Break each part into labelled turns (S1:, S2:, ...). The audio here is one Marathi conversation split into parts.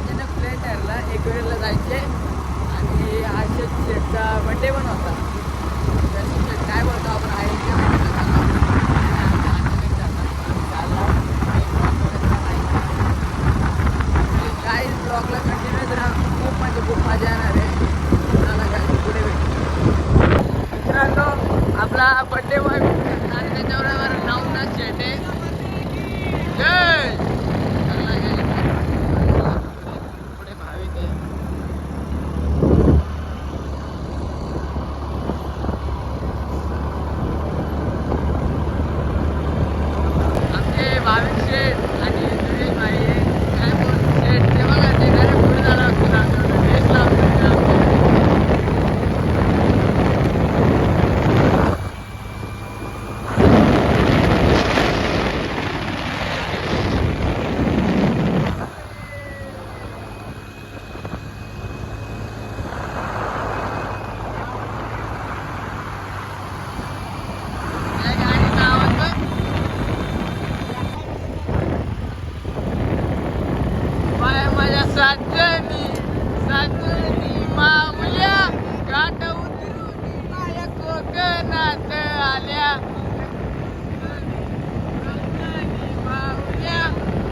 S1: अचानक प्लेन ठरला एक वेळेला जायचे आणि आशिष शेठचा बड्डे पण होता. काय बोलतो आपण आईच्या भेटीला चाललो. आणि आमचं अचानक झालं. आम्ही चाललो. काय ब्लॉगला कंटिन्यूच राहा खूप म्हणजे खूप मजा येणार आहे चला काय पुढे भेटू मित्रांनो आपला बड्डे बॉय आणि त्याच्याबरोबर नावना शेटे जय चला गेले. पुढे भाविक आहे आमचे भाविक शेठ आणि सुरेश भाई आहे. काय बोल शेठ ते बघा ते घरी पुढे जाणार होते ड्रेस लावतो त्या गाडीचं आवाज बघ. माया माझ्या साजनी साजनी माऊल्या गाठ उतरून माया कोकणात आल्या साजनी माऊल्या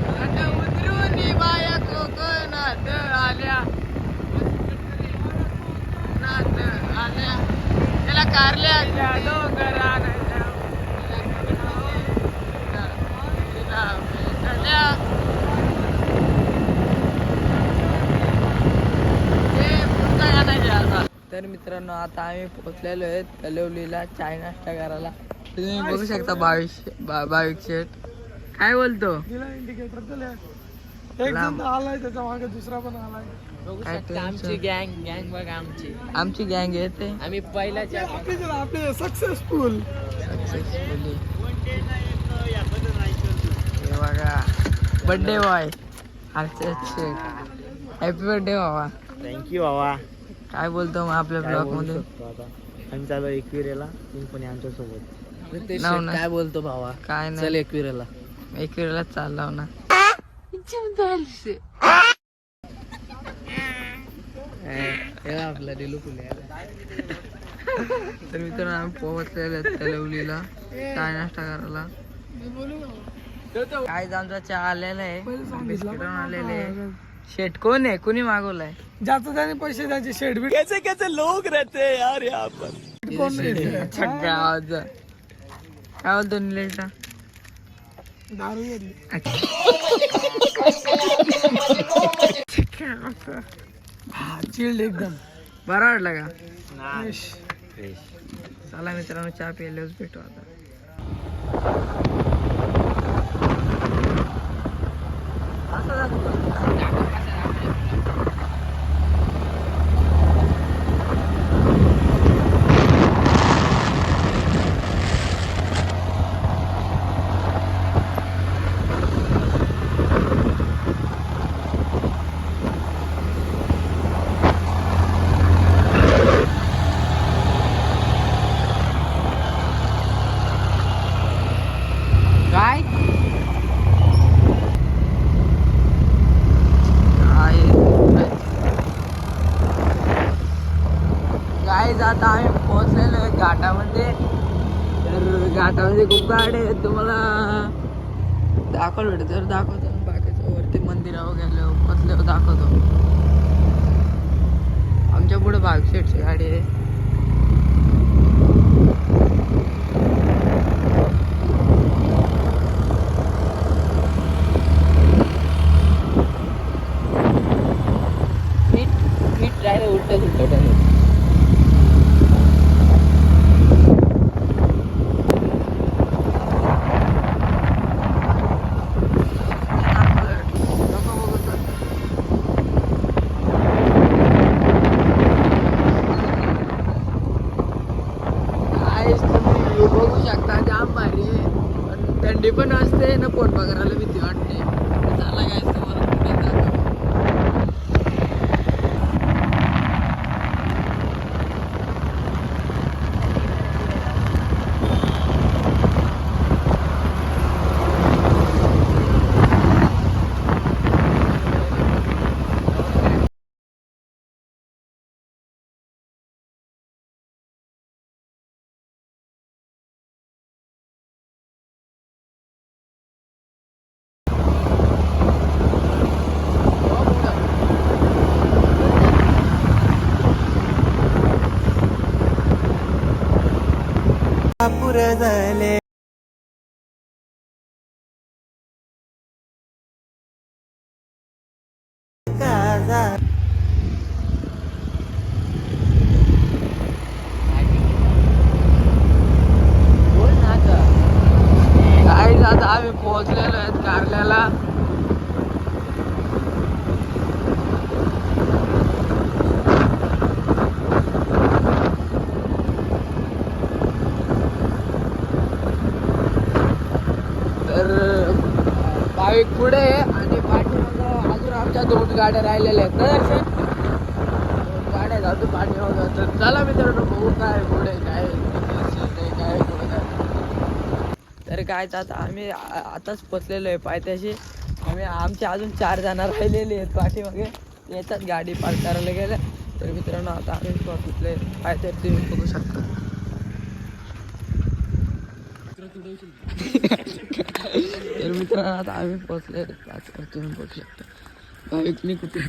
S1: गाठ उतरून माया कोकणात आल्या कोकणात आल्या त्याला कारल्या तर मित्रांनो आता आम्ही पोहोचलेलो आहे तलवलीला चाय नाश्ता करायला तुम्ही बघू शकता बावीस बावीस काय बोलतो?
S2: इंडिकेटर एक. जण आलाय त्याच्यामागे दुसरा पण आलाय.
S1: काय tension?
S3: आमची गँग गँग बघा आमची.
S1: आमची गँग येते
S3: आम्ही पहिल्याच्या
S2: आपले जण आपले सक्सेसफुल
S1: सक्सेसफुली हे बघा. Birthday boy Harshad Shet happy birthday बाबा.
S3: थँक्यू बाबा.
S1: काय बोलतो मग आपल्या
S3: काय
S1: ब्लॉग
S3: बोलू
S1: मध्ये?
S3: आम्ही चालू एकविरेला तुम्ही पण आमच्यासोबत
S1: नाव ना.
S3: काय बोलतो भावा?
S1: काय
S3: चल
S1: नाही
S3: एकविरेला
S1: एक वेळेला चालला ना
S3: आपला दिलू फुले
S1: तर मित्रांनो आम्ही पोहोचलेलो तलवलीला चाय नाश्ता करायला? काय आमचा चहा आलेला आहे. बिस्किट आलेले आहे. शेट कोण आहे? कुणी मागवलाय?
S2: ज्याचं त्याने पैसे द्यायचे शेड बीट. कैसे कैसे लोक रहते यार यहाँ पर? कोण
S1: काय बोलतो निलेशा?
S2: दारू हा चिल्ड एकदम.
S1: बरा वाटला का? चला मित्रांनो चहा प्यायलाच भेटू आता काय काय जाता आम्ही पोहोचलेलो आहे घाटामध्ये तर घाटामध्ये खूप गाड्या आहेत तुम्हाला दाखवलं भेटत तर दाखवतो बाकीचं वरती मंदिरावर गेलो कसल्यावर दाखवतो. आमच्या पुढे बागशेटची गाडी आहे नीट नीट राहिलं उलट सुलट बघू शकता जाम भारी आहे पण थंडी पण असते ना पोट पगाराला भीती वाटते चला काय तुम्हाला पुढे जातो
S4: दूर झाले काजा
S1: काही आता आम्ही पोहोचलेलो आहेत कारल्याला तर भाविक पुढे आणि पाठीमागं अजून आमच्या दोन गाड्या राहिलेल्या आहेत. ना दोन गाड्या जातो पाठीमागं. तर चला मित्रांनो बघू काय पुढे काय काय तर काय आता आम्ही आताच पोचलेलो आहे पायथ्याशी. आम्ही आमचे अजून चार जण राहिलेले आहेत पाठीमागे. येतात गाडी पार्क करायला गेल्या तर मित्रांनो आता आम्ही पोचले पायथ्यात तुम्ही बघू शकता. तर आता आम्ही पोचले पाच तुम्ही बघू शकता भाविकनी कुठे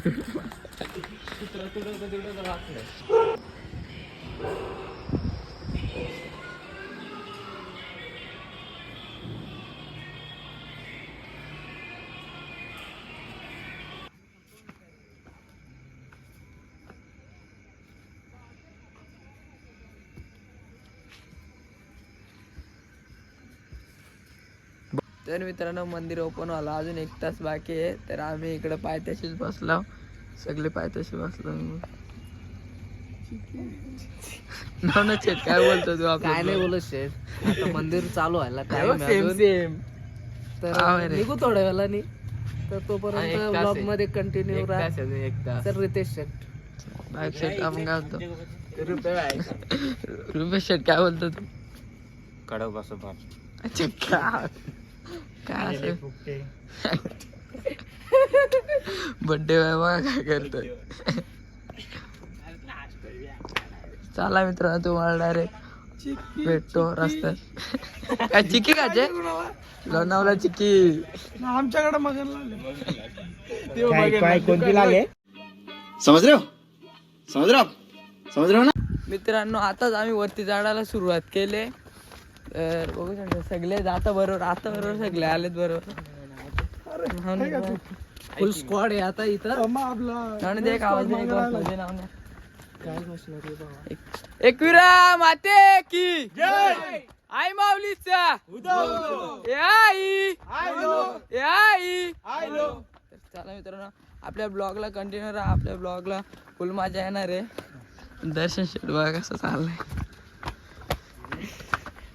S1: तर मित्रांनो मंदिर ओपन व्हायला अजून एक तास बाकी आहे. तर आम्ही इकडे पायथ्याशीच बसलो. सगळे पायथ्याशी बसलो. नवना चेट काय बोलतो तू
S3: काय नाही बोलत शेठ. आता मंदिर चालू व्हायला टाइम
S1: सेम सेम
S3: तर
S1: हा.
S3: निघू थोड्या वेळाने. तर
S1: हा,
S3: तोपर्यंत ब्लॉग. मध्ये कंटिन्यू राहा.
S1: एक तास.
S3: तर रितेश शेठ.
S1: बाईक शेट आपण काय होतो रुपेश शेट काय बोलतो तू?
S4: कडक बस
S1: अच्छा काय? काय असं बड्डे बघा काय करतोय. चला मित्रांनो तुम्हाला डायरेक्ट भेटतो रस्त्यात. काय चिक्की खायचे लोणावला चिक्की.
S2: आमच्याकडे मगन
S3: काय कोणती लागले
S4: समझ रहे हो समझ रहे हो आप समझ रहे हो ना
S1: मित्रांनो आताच आम्ही वरती चढायला सुरुवात केले. तर बघू शकता सगळे जाता बरोबर आता बरोबर सगळे आलेत बरोबर.
S3: फुल स्क्वॉड आहे आता इथं.
S1: ना, दे एक आवाज एकविरा माते की. आई माऊलीचा आई. आई. चला मित्रांनो आपल्या ब्लॉगला कंटिन्यू राहा. आपल्या ब्लॉगला फुल मजा येणार आहे. दर्शन शेट बघा कसं चाललंय.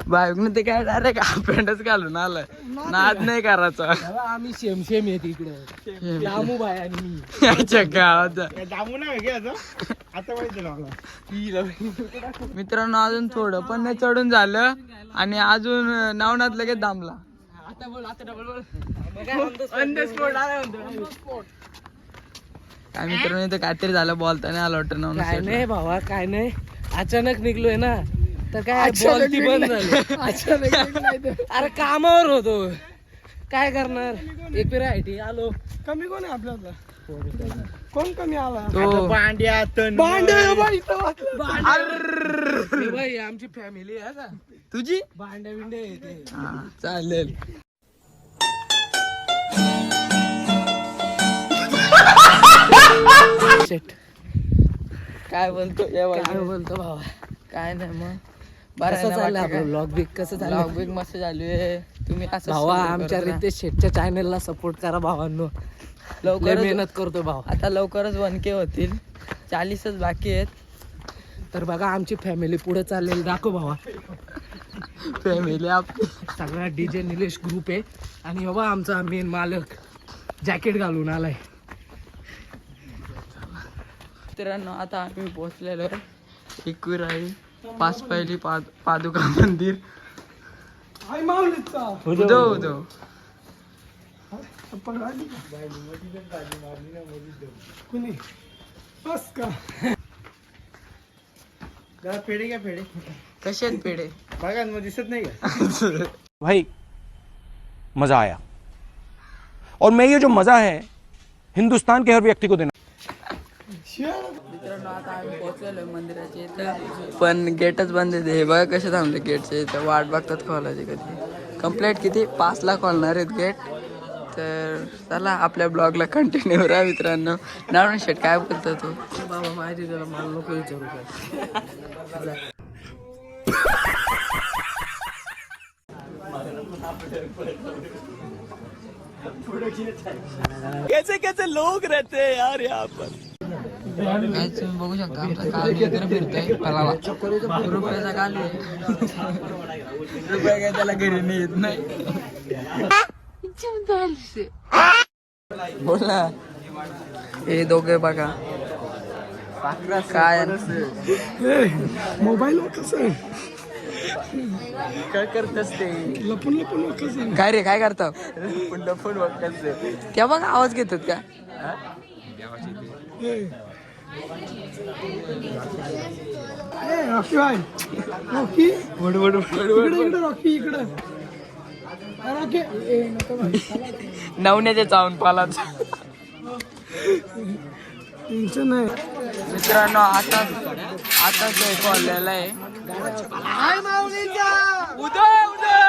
S1: बायकने ते काय डायरेक्ट हाफ पॅन्टच घालून आलाय. नाद नाही. करायचा.
S3: आम्ही सेम सेम येते इकडे. रामू बाय आणि मी.
S1: याच्या गावात.
S4: आता माहिती
S1: मित्रांनो अजून थोडं पण नाही चढून झालं. आणि अजून नावनात लगेच दामला.
S3: आता बोल आता डबल बोल.
S1: काय मित्रांनो इथं काहीतरी झालं बोलताना आलं वाटतं
S3: नाही भावा काय नाही. अचानक निघलोय ना. तर काय बोलती बंद झाली. अरे कामावर होतो. काय करणार? एक पेरा आयटी आलो.
S2: कमी कोण आहे आपल्याला कोण कमी आला?
S1: तो.
S2: वाचलं.
S3: हे बाई आमची फॅमिली आहे का?
S1: तुझी?
S3: भांड्या बिंड्या येते
S1: हा. चालेल. काय बोलतो
S3: काय? बोलतो भावा?
S1: काय नाही मग?
S3: कसं चाललंय आपलं ब्लॉग बिग कसं
S1: ब्लॉग
S3: चाललं
S1: बिग मस्त चालू आहे. तुम्ही असं
S3: भावा आमच्या. रितेश शेटच्या चॅनलला सपोर्ट करा भावांनो. लय
S1: लवकरच
S3: मेहनत करतो भाव.
S1: आता लवकरच वन के होतील. चाळीसच बाकी आहेत.
S3: तर बघा आमची फॅमिली पुढे चाललेली. दाखव भावा.
S1: फॅमिली आपली
S3: सगळा डीजे निलेश ग्रुप आहे. आणि बाबा आमचा मेन मालक. जॅकेट घालून आलाय.
S1: मित्रांनो आता आम्ही पोहोचलेलो आहे. एकविराई पाच पहिली पाद पादुका मंदिर।
S2: आई माऊलीचा
S1: उदो। उदो
S2: चप्पल का? कुणी बस का
S4: पेढे.
S1: कसे आहेत पेढे?
S4: बघा मग दिसत नाही का?
S5: भाई मज़ा आया. और मैं ये जो मज़ा है हिंदुस्तान के हर व्यक्ति को देना
S1: आता आम्ही पोहोचलेलो इथं. पण गेटच बंद आहे हे बघा कसे थांबले गेटचे इथं वाट बघतात खोलाची कधी. कंप्लेंट किती? पाचला खोलणार आहेत गेट तर चला आपल्या ब्लॉगला कंटिन्यू राहा मित्रांनो. नारायण शेट काय बोलतो तू?
S3: बाबा माहिती त्याला मला नको विचारू काय.
S2: कैसे कैसे लोग रहते हैं यार यहाँ पर?
S1: काय तुम्ही बघू शकता आमचा काल वगैरे फिरतोय पलावा. रुपयाचा काल आहे. रुपये काय त्याला घरी नाही. येत नाही बोल. हे दोघे बघा. काय?
S2: मोबाईल कसं आहे
S1: काय करतस ते?
S2: लपून लपून?
S1: काय रे काय करता? फोन त्या बघा आवाज घेतात का?
S2: रॉकी भाई. रॉकी? इकडे इकडे रॉकी इकडे. अरे, रॉकी. ए, नको भाई.
S1: नवण्याचे चावून पालाच
S2: टेन्शन नाही.
S1: मित्रांनो आता आता ते कॉललेला आहे. उद्या उद्या!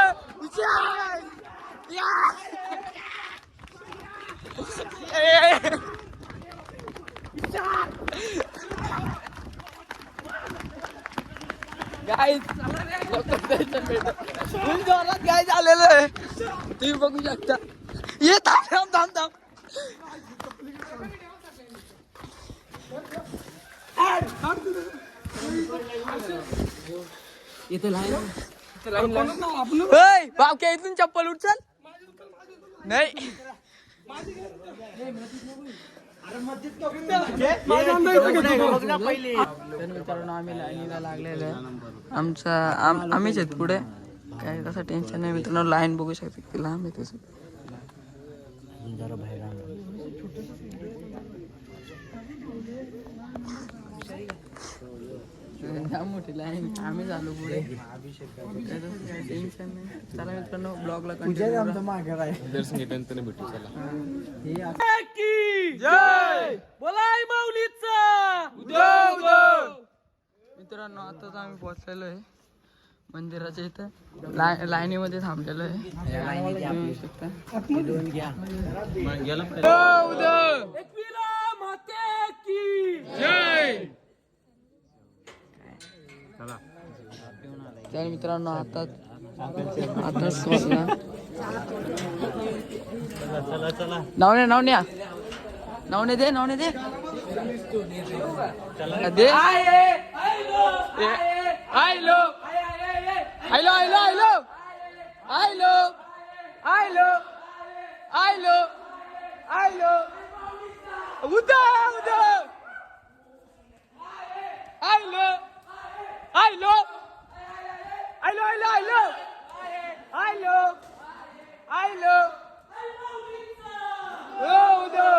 S1: काय झालेलं आहे. तुम्ही बघू शकता. ये थांब थांब थांब थांब.
S3: इथे लाईन
S1: इथून चप्पल उचल. नाही. मित्रांनो आम्ही लाईनीला आहे आमचा आम्हीच आहेत पुढे. काय कसं टेन्शन नाही मित्रांनो. लाईन बघू शकते किती लांब आहे तसं. मोठी लाईन आम्ही झालो पुढे. टेन्शन नाही. चला मित्रांनो ब्लॉगला कंटिन्यू
S3: बोलाय माऊलीचा!
S1: मित्रांनो आताच आम्ही पोहोचलेलो आहे. मंदिराच्या इथं. लाय लाईनीमध्ये थांबलेलो आहे. शकता. तर मित्रांनो आता आताच पोहोचला नावने नावन्या नावने दे नावने दे दे आयलो आयलो आयलो आयलो आयलो आयलो आयलो आयलो उदा उदा आयलो i love ailo, ailo! Ailo! Ailo! Ailo! Ailo!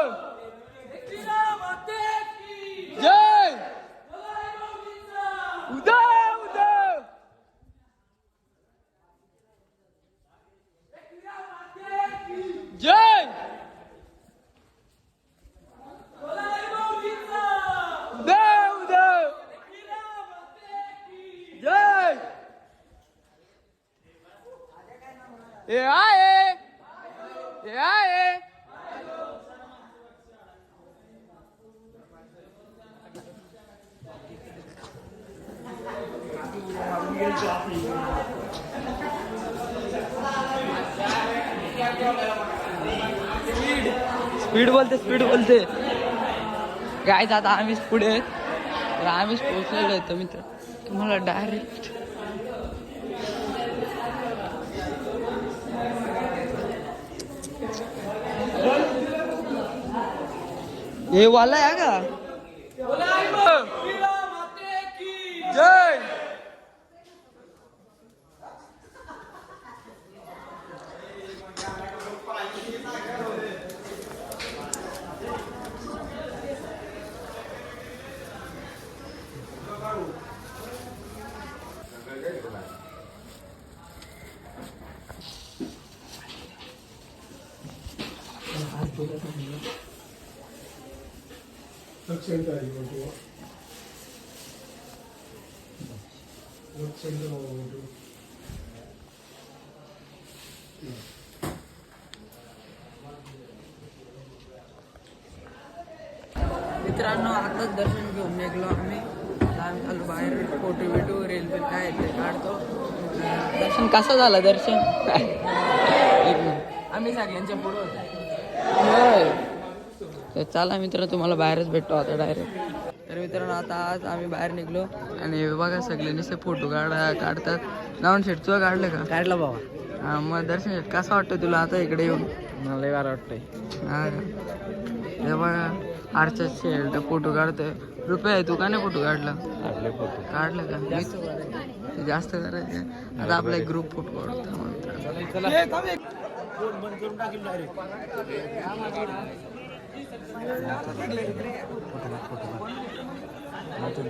S1: Speed बोलते स्पीड बोलते. काय आता आम्हीच पुढे तर आम्हीच पोहोचलेलो आहे तर मित्र. तुम्हाला डायरेक्ट हे वाला आहे का? मित्रांनो आताच दर्शन घेऊन निघलो आम्ही. आम्ही बाहेर फोटो बिटो रेल्वे बिल काय ते काढतो. दर्शन कसं झालं दर्शन? आम्ही सगळ्यांच्या पुढे होतो. तर चला मित्र तुम्हाला बाहेरच भेटतो आता डायरेक्ट तर मित्रांनो आता आज आम्ही बाहेर निघलो. आणि हे बघा सगळे नुसते फोटो काढा काढतात. नावून शेट तुला काढलं का?
S3: काढला बाबा
S1: हा मग दर्शन शेट कसं वाटतं तुला आता इकडे येऊन?
S3: मला बरं वाटतंय.
S1: हा का? हे बघा आरच्या शेल्ट फोटो काढतोय. रुपये आहे तू का नाही फोटो काढला? काढलं का? मी- जास्त करायचं आता आपला एक ग्रुप फोटो काढतो मग.
S2: নতুন